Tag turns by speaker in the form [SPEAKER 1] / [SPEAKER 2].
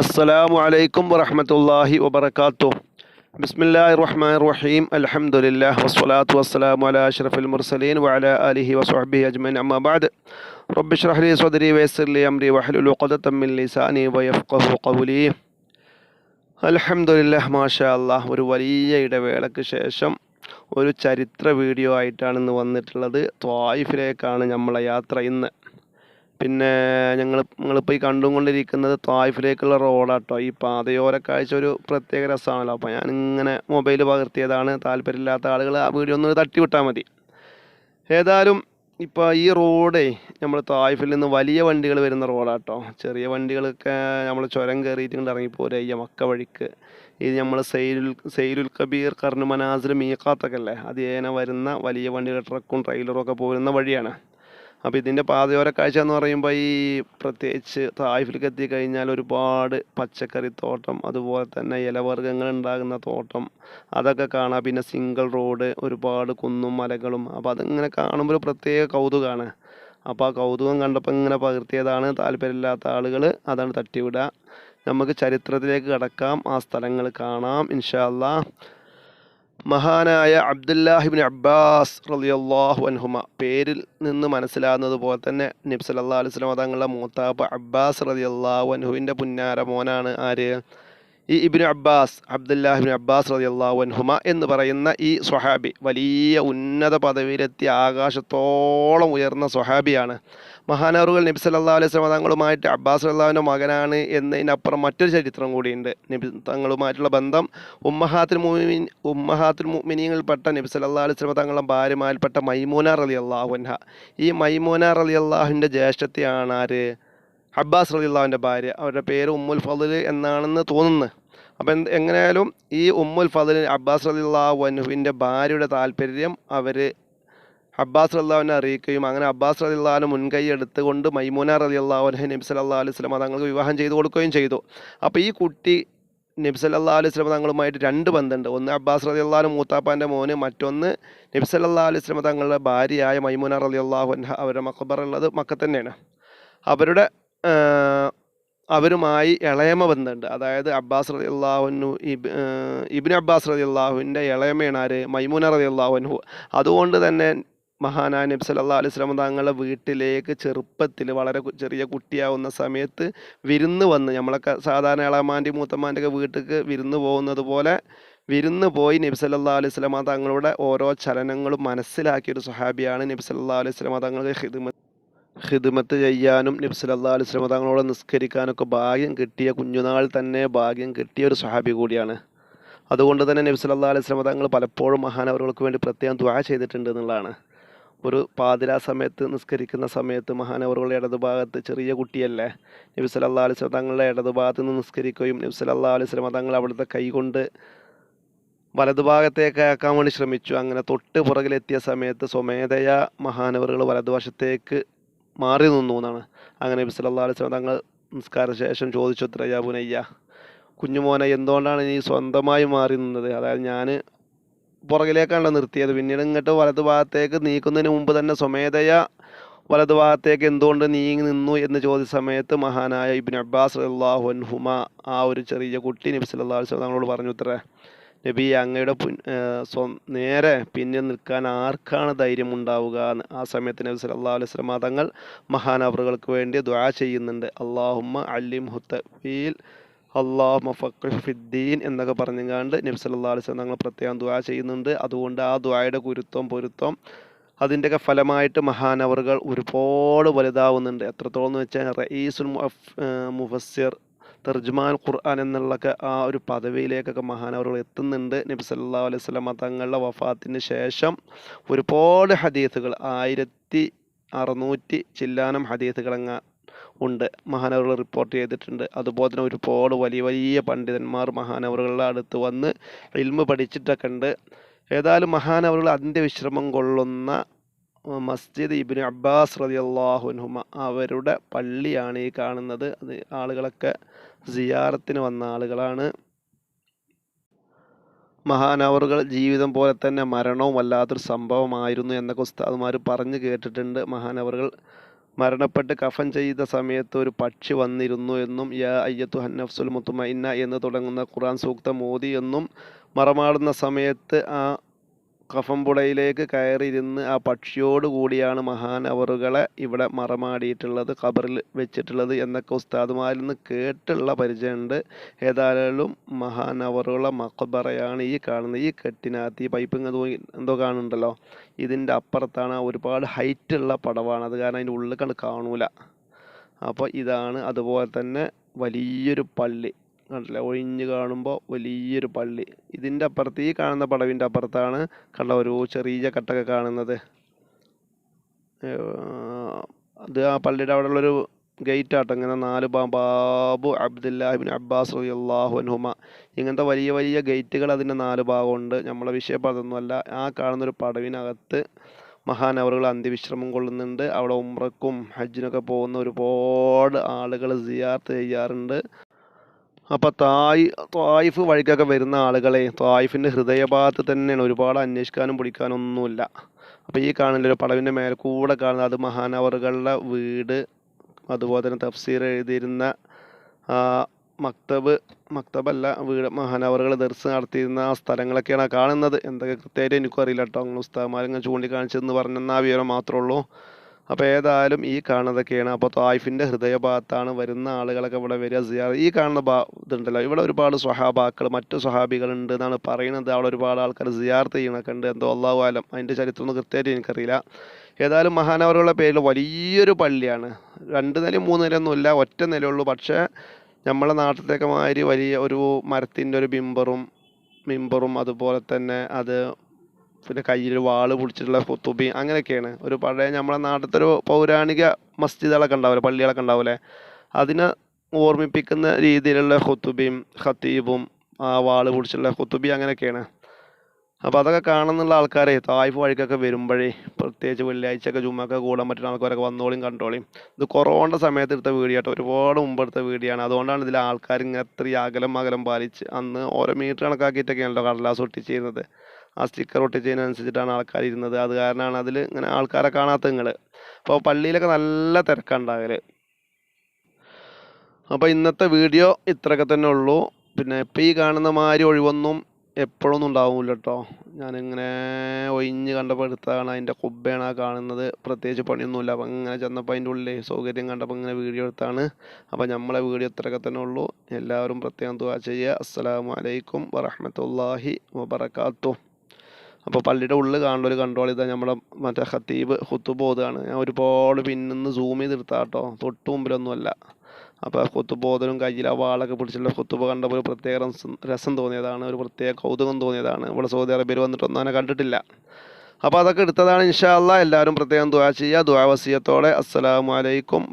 [SPEAKER 1] അസ്സലാമു അലൈക്കും വറഹ്മത്തുള്ളാഹി വബറകാതുഹു ബിസ്മില്ലാഹി റഹ്മാൻ റഹീം അൽഹംദുലില്ലാഹ് വസ്സലാത്തു വസ്സലാമു അലാ അഷ്റഫിൽ മുർസലീൻ വഅലാ ആലിഹി വസ്വഹ്ബിഹി അജ്മൻ അമ്മബാദ് റബ്ബി ഷ്റഹ്ലി ലി വയസ്സർലി അംരി വഹലുൽ ഉഖ്ദതം മിൻ ലിസാനി വയഫ്ഖഹു ഖൗലി. അൽഹംദുലില്ലാഹ് മാഷാ അല്ലാഹ് ഒരു വലിയ ഇടവേളയ്ക്ക് ശേഷം ഒരു ചരിത്ര വീഡിയോ ആയിട്ടാണ് ഇന്ന് വന്നിട്ടുള്ളത്. ത്വായിഫിലേക്കാണ് നമ്മളെ യാത്ര ഇന്ന്. പിന്നെ ഞങ്ങൾ നിങ്ങളിപ്പോൾ ഈ കണ്ടുകൊണ്ടിരിക്കുന്നത് ത്വായിഫിലേക്കുള്ള റോഡാട്ടോ. ഈ പാതയോര കാഴ്ച ഒരു പ്രത്യേക രസമാണല്ലോ. അപ്പോൾ ഞാൻ ഇങ്ങനെ മൊബൈൽ പകർത്തിയതാണ്. താല്പര്യമില്ലാത്ത ആളുകൾ ആ വീഡിയോ ഒന്ന് തട്ടി വിട്ടാൽ മതി. ഏതായാലും ഇപ്പോൾ ഈ റോഡേ നമ്മൾ തായ്ഫിൽ നിന്ന് വലിയ വണ്ടികൾ വരുന്ന റോഡാട്ടോ. ചെറിയ വണ്ടികളൊക്കെ നമ്മൾ ചുരം കയറിയിട്ട് ഇങ്ങോട്ട് ഇറങ്ങിപ്പോരെ ഈ മക്ക വഴിക്ക്. ഇത് നമ്മൾ സെയിലുൽ സെയിലുൽ കബീർ കർണു മനാസിൽ മീക്കാത്തൊക്കെ അല്ലേ? അത് വരുന്ന വലിയ വണ്ടികൾ ട്രക്കും ട്രെയിലറും ഒക്കെ പോരുന്ന വഴിയാണ്. അപ്പോൾ ഇതിന്റെ പാതയോര കാഴ്ച എന്ന് പറയുമ്പോൾ ഈ പ്രത്യേകിച്ച് തായ്ഫിലേക്ക് എത്തിക്കഴിഞ്ഞാൽ ഒരുപാട് പച്ചക്കറി തോട്ടം അതുപോലെ തന്നെ ഇലവർഗങ്ങൾ ഉണ്ടാകുന്ന തോട്ടം അതൊക്കെ കാണാം. പിന്നെ സിംഗിൾ റോഡ് ഒരുപാട് കുന്നും മലകളും. അപ്പോൾ അതിങ്ങനെ കാണുമ്പോൾ ഒരു പ്രത്യേക കൗതുകമാണ് അപ്പോൾ ആ കൗതുകം കണ്ടപ്പോൾ ഇങ്ങനെ പകർത്തിയതാണ് താല്പര്യമില്ലാത്ത ആളുകൾ അതാണ് തട്ടിവിടുക. നമുക്ക് ചരിത്രത്തിലേക്ക് കടക്കാം. ആ സ്ഥലങ്ങൾ കാണാം. ഇൻഷാ അല്ലാ മഹാനായ അബ്ദുല്ലാഹിബിൻ അബ്ബാസ് റളിയല്ലാഹു അൻഹുമ. പേരിൽ നിന്ന് മനസ്സിലാകുന്നത് പോലെ തന്നെ അലൈഹി വസല്ലം തങ്ങളുടെ മൂത്താപ്പ അബ്ബാസ് റളിയല്ലാഹു അൻഹുവിന്റെ പുന്നാര മോനാണ് ആര്? ഈ ഇബ്നു അബ്ബാസ് അബ്ദുല്ലാഹിബിൻ അബ്ബാസ് റളിയല്ലാഹു അള്ളാഹുൻഹുമ എന്ന് പറയുന്ന ഈ സ്വഹാബി വലിയ ഉന്നത പദവിയിലെത്തിയ ആകാശത്തോളം ഉയർന്ന സ്വഹാബിയാണ്. മഹാനവറുകൾ നബി സല്ലല്ലാഹു അലൈഹി വസല്ലം തങ്ങളുമായിട്ട് അബ്ബാസ് അള്ളാഹുവിന്റെ മകനാണ് എന്നതിനപ്പുറം മറ്റൊരു ചരിത്രം കൂടിയുണ്ട്. നബി തങ്ങളുമായിട്ടുള്ള ബന്ധം ഉമ്മഹാത്തുൽ മുഅ്മിനീൻ ഉമ്മഹാത്തുൽ മുമിനിയങ്ങളിൽപ്പെട്ട നബി സല്ലല്ലാഹു അലൈഹി വസല്ലം തങ്ങളുടെ ഭാര്യമാരിൽപ്പെട്ട മൈമൂന റളിയല്ലാഹു അള്ളാഹുൻഹ ഈ മൈമൂന അള്ളാഹുവിന്റെ ജ്യേഷ്ഠത്തെയാണ് ആര്? അബ്ബാസ് റലിള്ളാവിന്റെ ഭാര്യ അവരുടെ പേര് ഉമ്മുൽ ഫضൽ എന്നാണെന്ന് തോന്നുന്നു. അപ്പം എന്ത് എങ്ങനെയായാലും ഈ ഉമ്മുൽ ഫضൽ അബ്ബാസ് റളിയല്ലാഹു വനുവിന്റെ ഭാര്യയുടെ താല്പര്യം അവർ അബ്ബാസ് റളിയല്ലാഹുവിനെ അറിയിക്കുകയും അങ്ങനെ അബ്ബാസ് റളിയല്ലാഹുവിന് മുൻകൈ എടുത്തുകൊണ്ട് മൈമൂന അൻഹ നബി അല്ലാ അലൈഹി വസല്ലം തങ്ങൾക്ക് വിവാഹം ചെയ്തു കൊടുക്കുകയും ചെയ്തു. അപ്പോൾ ഈ കുട്ടി നബ്സ് അല്ലാ അലൈഹി വസല്ലം തങ്ങളുമായിട്ട് രണ്ട് ബന്ധമുണ്ട്. ഒന്ന് അബ്ബാസ് റളിയല്ലാഹു മൂത്താപ്പാന്റെ മോന് മറ്റൊന്ന് നബ്സ് അല്ലാ അലൈഹി വസല്ലം തങ്ങളുടെ ഭാര്യയായ മൈമൂന റതി അള്ളാഹു അവരുടെ മക്കബർ ഉള്ളത് മക്ക തന്നെയാണ്. അവരുടെ അവരുമായി ഇളയമ ബന്ധമുണ്ട്. അതായത് അബ്ബാസ് റതി അള്ളാഹുനു ഇബിൻ അബ്ബാസ് റതി അള്ളാഹുവിന്റെ ഇളയമയാണ് ആര്? മൈമൂന റതി അള്ളാഹുനു അതുകൊണ്ട് തന്നെ മഹാനായ നബി അല്ലാ അലൈഹി വസല്ലം തങ്ങളുടെ വീട്ടിലേക്ക് ചെറുപ്പത്തിൽ വളരെ ചെറിയ കുട്ടിയാവുന്ന സമയത്ത് വിരുന്ന് വന്ന് നമ്മളൊക്കെ സാധാരണ ഇളമാന്റെ മൂത്തമ്മാന്റെ ഒക്കെ വീട്ടിലേക്ക് വിരുന്ന് പോകുന്നത് പോലെ വിരുന്ന് പോയി നബി അല്ലാ അലൈഹി വസല്ലം തങ്ങളുടെ ഓരോ ചലനങ്ങളും മനസ്സിലാക്കിയ ഒരു സ്വഹാബിയാണ് നബി സല്ലല്ലാഹു അലൈഹി തങ്ങളുടെ ഹിദ്മത്ത് ഹിദ്മത്ത് ചെയ്യാനും നബി സല്ലല്ലാഹു അലൈഹി വസല്ലം തങ്ങളോട് നിസ്കരിക്കാനൊക്കെ ഭാഗ്യം കിട്ടിയ കുഞ്ഞുനാൾ തന്നെ ഭാഗ്യം കിട്ടിയ ഒരു സ്വഹാബി കൂടിയാണ്. അതുകൊണ്ട് തന്നെ നബി സല്ലല്ലാഹു അലൈഹി വസല്ലം തങ്ങൾ പലപ്പോഴും മഹാനവറുകൾക്ക് വേണ്ടി പ്രത്യേകം ദുആ ചെയ്തിട്ടുണ്ട് എന്നുള്ളതാണ്. ഒരു പാതിരാ സമയത്ത് നിസ്കരിക്കുന്ന സമയത്ത് മഹാനവറുകളുടെ ഇടതുഭാഗത്ത് ചെറിയ കുട്ടിയല്ലേ നബി സല്ലല്ലാഹു അലൈഹി വസല്ലം തങ്ങളുടെ ഇടതുഭാഗത്ത് നിന്ന് നിസ്കരിക്കുകയും നബി സല്ലല്ലാഹു അലൈഹി വസല്ലം തങ്ങൾ അവിടുത്തെ കൈകൊണ്ട് വലതുഭാഗത്തേക്ക് ആക്കാൻ വേണ്ടി ശ്രമിച്ചു. അങ്ങനെ തൊട്ട് പുറകിലെത്തിയ സമയത്ത് സ്വമേധയ മഹാനവറുകൾ വലതുവശത്തേക്ക് മാറി നിന്നു എന്നാണ്. അങ്ങനെ നബി സല്ലല്ലാഹു അലൈഹി വസല്ലം തങ്ങൾ നിസ്കാര ശേഷം ചോദിച്ചു ത്രയാ യാബുനയ്യ കുഞ്ഞുമോനെ എന്തുകൊണ്ടാണ് നീ സ്വന്തമായി മാറി നിന്നത്? അതായത് ഞാൻ പുറകിലേക്കാണല്ലോ നിർത്തിയത്. പിന്നീട് ഇങ്ങോട്ട് വലതു ഭാഗത്തേക്ക് നീക്കുന്നതിന് മുമ്പ് തന്നെ സ്വമേധയ വലതു ഭാഗത്തേക്ക് എന്തുകൊണ്ട് നീങ്ങി നിന്നു? എന്ന് ചോദിച്ച സമയത്ത് മഹാനായ ഇബ്നു അബ്ബാസ് റളിയല്ലാഹു അൻഹുമ ആ ഒരു ചെറിയ കുട്ടി നബി സല്ലല്ലാഹു അലൈഹി വസല്ലം തങ്ങളോട് പറഞ്ഞു ഉത്തരേ നബി അങ്ങയുടെ നേരെ പിന്നിൽ നിൽക്കാൻ ആർക്കാണ് ധൈര്യം ഉണ്ടാവുക ആ സമയത്ത് നബി സല്ലല്ലാഹു അലൈഹി സ്വലമ തങ്ങൾ മഹാനവറുകൾക്ക് വേണ്ടി ദുആ ചെയ്യുന്നുണ്ട്. അള്ളാഹുമ്മ അലിം ഹുത്തീൽ അള്ളാഹ് ഫിദ്ദീൻ എന്നൊക്കെ പറഞ്ഞുകൊണ്ട് നബി സല്ലല്ലാഹു അലൈഹി സ്വലം തങ്ങൾ പ്രത്യേകം ദുആ ചെയ്യുന്നുണ്ട്. അതുകൊണ്ട് ആ ദുആയുടെ ഗുരുത്വം പൊരുത്തം അതിന്റെയൊക്കെ ഫലമായിട്ട് മഹാനവറുകൾ ഒരുപാട് വലുതാവുന്നുണ്ട്. എത്രത്തോളം എന്ന് വെച്ചാൽ റയീസുൽ മുഫസ്സിർ തർജുമാൻ ഖുർആൻ എന്നുള്ള ആ ഒരു പദവിയിലേക്കൊക്കെ മഹാനവറുകൾ എത്തുന്നുണ്ട്. നബി സല്ലാ അലൈഹി സ്വലമ തങ്ങളുടെ വഫാത്തിന് ശേഷം ഒരുപാട് ഹദീസുകൾ ആയിരത്തി അറുന്നൂറ്റി ചില്ലാനം ഹദീസുകൾ അങ്ങ് ഉണ്ട് മഹാനവറുകൾ റിപ്പോർട്ട് ചെയ്തിട്ടുണ്ട്. അതുപോലെ തന്നെ ഒരുപാട് വലിയ വലിയ പണ്ഡിതന്മാർ മഹാനവറുകളുടെ അടുത്ത് വന്ന് ഇൽമ് പഠിച്ചിട്ടൊക്കെ ഉണ്ട്. ഏതായാലും മഹാനവറുകൾ അന്ത്യവിശ്രമം കൊള്ളുന്ന മസ്ജിദ് ഇബ്നു അബ്ബാസ് റതി അൻഹുമ അവരുടെ പള്ളിയാണ് ഈ കാണുന്നത്. അത് ആളുകളൊക്കെ സിയാറത്തിന് വന്ന ആളുകളാണ്. മഹാനവറുകൾ ജീവിതം പോലെ തന്നെ മരണവും വല്ലാത്തൊരു സംഭവമായിരുന്നു എന്നൊക്കെ ഉസ്താദ്മാർ പറഞ്ഞു കേട്ടിട്ടുണ്ട്. മഹാനവറുകൾ മരണപ്പെട്ട് കഫൻ ചെയ്ത സമയത്ത് ഒരു പക്ഷി വന്നിരുന്നു എന്നും യാ അയ്യത്തു ഹന്നഫ്സുൽ മുത്തുമഇന്ന എന്ന് തുടങ്ങുന്ന ഖുറാൻ സൂക്തം മോദി എന്നും മറമാടുന്ന സമയത്ത് ആ കഫംപുടയിലേക്ക് കയറിയിരുന്ന് ആ പക്ഷിയോട് കൂടിയാണ് മഹാനവറുകളെ ഇവിടെ മറമാടിയിട്ടുള്ളത് ഖബറിൽ വെച്ചിട്ടുള്ളത് എന്നൊക്കെ ഉസ്താദുമാരിൽ നിന്ന് കേട്ടുള്ള പരിചയമുണ്ട്. ഏതായാലും മഹാനവറുകളെ മക്ബറയാണ് ഈ കാണുന്നത്. ഈ കെട്ടിനകത്ത് ഈ പൈപ്പ് ഇങ്ങനെ തൂങ്ങി എന്തോ കാണുന്നുണ്ടല്ലോ? ഇതിന്റെ അപ്പുറത്താണ് ഒരുപാട് ഹൈറ്റുള്ള പടവാണ്. അത് കാരണം അതിന്റെ ഉള്ളിൽ കണ്ട് കാണൂല. അപ്പോൾ ഇതാണ് അതുപോലെ തന്നെ വലിയൊരു പള്ളി. കണ്ടില്ലേ ഒഴിഞ്ഞ് കാണുമ്പോൾ വലിയൊരു പള്ളി. ഇതിന്റെ അപ്പുറത്ത് ഈ കാണുന്ന പടവിന്റെ അപ്പുറത്താണ് കണ്ട ഒരു ചെറിയ കട്ടൊക്കെ കാണുന്നത്. അത് ആ പള്ളിയുടെ അവിടെ ഉള്ളൊരു ഗേറ്റ് ആട്ടോ ഇങ്ങനെ നാല് ബാബു അബ്ദുല്ലാഹിബിൻ അബ്ബാസ് റളിയല്ലാഹു അൻഹുമ. ഇങ്ങനത്തെ വലിയ വലിയ ഗേറ്റുകൾ അതിന്റെ നാല് ഭാഗമുണ്ട്. നമ്മളെ വിഷയം അതൊന്നുമല്ല ആ കാണുന്നൊരു പടവിനകത്ത് മഹാനവറുകൾ അന്ത്യവിശ്രമം കൊള്ളുന്നുണ്ട്. അവിടെ ഉംറക്കും ഹജ്ജിനൊക്കെ പോകുന്ന ഒരുപാട് ആളുകൾ സിയാർത്ത് ചെയ്യാറുണ്ട്. അപ്പോൾ തായ് തായിഫ് വഴിക്കൊക്കെ വരുന്ന ആളുകളെ തായിഫിന്റെ ഹൃദയഭാഗത്ത് തന്നെയാണ് ഒരുപാട് അന്വേഷിക്കാനും പിടിക്കാനും ഒന്നുമില്ല. അപ്പോൾ ഈ കാണുന്ന ഒരു പടവിന്റെ കൂടെ കാണുന്നത് അത് മഹാനവറുകളുടെ വീട് അതുപോലെ തന്നെ തഫ്സീർ എഴുതിയിരുന്ന മക്തബ് മക്തബല്ല വീട് മഹാനവറുകൾ ദർസ് നടത്തിയിരുന്ന ആ സ്ഥലങ്ങളൊക്കെയാണ് കാണുന്നത്. എന്തൊക്കെ കൃത്യമായിട്ട് എനിക്കും അറിയില്ല കേട്ടോ. അങ്ങനെ ഉസ്താമാരിങ്ങനെ ചൂണ്ടിക്കാണിച്ചതെന്ന് പറഞ്ഞെന്ന വിവരം മാത്രമേ ഉള്ളൂ. അപ്പോൾ ഏതായാലും ഈ കാണുന്നതൊക്കെയാണ്. അപ്പോൾ തായിഫിന്റെ ഹൃദയഭാഗത്താണ് വരുന്ന ആളുകളൊക്കെ ഇവിടെ വരിക സിയാർ ഈ കാണുന്ന ഭാ ഇതുണ്ടല്ലോ. ഇവിടെ ഒരുപാട് സ്വഹാബാക്കൾ മറ്റു സ്വഹാബികളുണ്ട് എന്നാണ് പറയുന്നത്. അവിടെ ഒരുപാട് ആൾക്കാർ സിയാർത്ത് ചെയ്യണൊക്കെ ഉണ്ട്. എന്തോ അള്ളാഹു ആലം അതിന്റെ ചരിത്രം ഒന്നും കൃത്യമായിട്ട് എനിക്കറിയില്ല. ഏതായാലും മഹാനവറുകളുടെ പേരിൽ വലിയൊരു പള്ളിയാണ്. രണ്ട് നില മൂന്ന് നിലയൊന്നുമില്ല ഒറ്റ നിലയുള്ളൂ പക്ഷേ നമ്മളെ നാട്ടിലത്തെ മാതിരി വലിയ ഒരു മരത്തിന്റെ ഒരു ബിംബറും മിമ്പറും അതുപോലെ തന്നെ അത് പിന്നെ കയ്യിൽ വാൾ പിടിച്ചിട്ടുള്ള കുത്തുബി അങ്ങനെയൊക്കെയാണ്. ഒരു പഴയ നമ്മുടെ നാട്ടിലത്തെ ഒരു പൗരാണിക മസ്ജിദുകളൊക്കെ ഉണ്ടാവില്ലേ പള്ളികളൊക്കെ ഉണ്ടാവില്ലേ? അതിനെ ഓർമ്മിപ്പിക്കുന്ന രീതിയിലുള്ള ഖുത്തുബിയും ഖത്തീബും ആ വാൾ പിടിച്ചിട്ടുള്ള ഖുത്തുബി അങ്ങനെയൊക്കെയാണ്. അപ്പോൾ അതൊക്കെ കാണുന്നുള്ള ആൾക്കാരെ തായ്ഫ് വഴിക്കൊക്കെ വരുമ്പോഴേ പ്രത്യേകിച്ച് വെള്ളിയാഴ്ചയൊക്കെ ജുമ്മൊക്കെ കൂടാൻ പറ്റുന്ന ആൾക്കാരൊക്കെ വന്നോളിയും കണ്ടോളിയും ഇത് കൊറോണ സമയത്ത് എടുത്ത വീഡിയോ ഒരുപാട് മുമ്പ് എടുത്ത വീഡിയോ ആണ്. അതുകൊണ്ടാണ് ഇതിൽ ആൾക്കാർ ഇങ്ങനെ അത്രയും അകലം അകലം പാലിച്ച് അന്ന് ഓരോ മീറ്റർ കണക്കാക്കിയിട്ടൊക്കെയാണല്ലോ കടലാസ് ഒട്ടിച്ചിരുന്നത്. ആ സ്റ്റിക്കർ ഒട്ടിച്ചതിനനുസരിച്ചിട്ടാണ് ആൾക്കാർ ഇരുന്നത്. അത് കാരണമാണ് അതിൽ ഇങ്ങനെ ആൾക്കാരെ കാണാത്ത നിങ്ങൾ അപ്പോൾ പള്ളിയിലൊക്കെ നല്ല തിരക്കുണ്ടാകൽ അപ്പോൾ ഇന്നത്തെ വീഡിയോ ഇത്രയൊക്കെ തന്നെ ഉള്ളൂ. പിന്നെ ഇപ്പം ഈ കാണുന്ന മാതിരി ഒഴിവൊന്നും എപ്പോഴൊന്നും ഉണ്ടാവില്ല കേട്ടോ ഞാനിങ്ങനെ ഒഴിഞ്ഞ് കണ്ടപ്പോൾ എടുത്തതാണ് അതിന്റെ കുബ്ബയാണ് കാണുന്നത്. പ്രത്യേകിച്ച് പണിയൊന്നുമില്ല. അപ്പം ഇങ്ങനെ ചെന്നപ്പോൾ അതിന്റെ ഉള്ളിൽ സൗകര്യം കണ്ടപ്പോൾ ഇങ്ങനെ വീഡിയോ എടുത്താണ്. അപ്പോൾ നമ്മളെ വീഡിയോ ഇത്രയൊക്കെ തന്നെ ഉള്ളൂ. എല്ലാവരും പ്രത്യേകം ദുവാ ചെയ്യുക. അസ്സലാമു അലൈക്കും വറഹ്മത്തുള്ളാഹി വബറകാതുഹു. അപ്പോൾ പള്ളിയുടെ ഉള്ളിൽ കാണുന്ന ഒരു കൺട്രോൾ ഇതാ നമ്മുടെ മറ്റേ ഖത്തീബ് ഖുത്തുബ് ഓതുകയാണ്. ഞാൻ ഒരുപാട് പിന്നിന്ന് സൂം ചെയ്ത് കേട്ടോ തൊട്ട് മുമ്പിലൊന്നുമല്ല. അപ്പോൾ ഖുത്തുബ് ഓതലും കയ്യിൽ ആ വാളൊക്കെ പിടിച്ചുള്ള ഖുത്തുബ് കണ്ടപ്പോൾ ഒരു പ്രത്യേക രസം തോന്നിയതാണ്. ഒരു പ്രത്യേക കൗതുകം തോന്നിയതാണ്. ഇവിടെ സൗദി അറേബ്യയിൽ വന്നിട്ടൊന്നും അങ്ങനെ കണ്ടിട്ടില്ല. അപ്പോൾ അതൊക്കെ എടുത്തതാണ് ഇൻഷാ അല്ലാ എല്ലാവരും പ്രത്യേകം ദുആ ചെയ്യുക. ദുആ വസിയത്തോടെ. അസ്സലാമു അലൈക്കും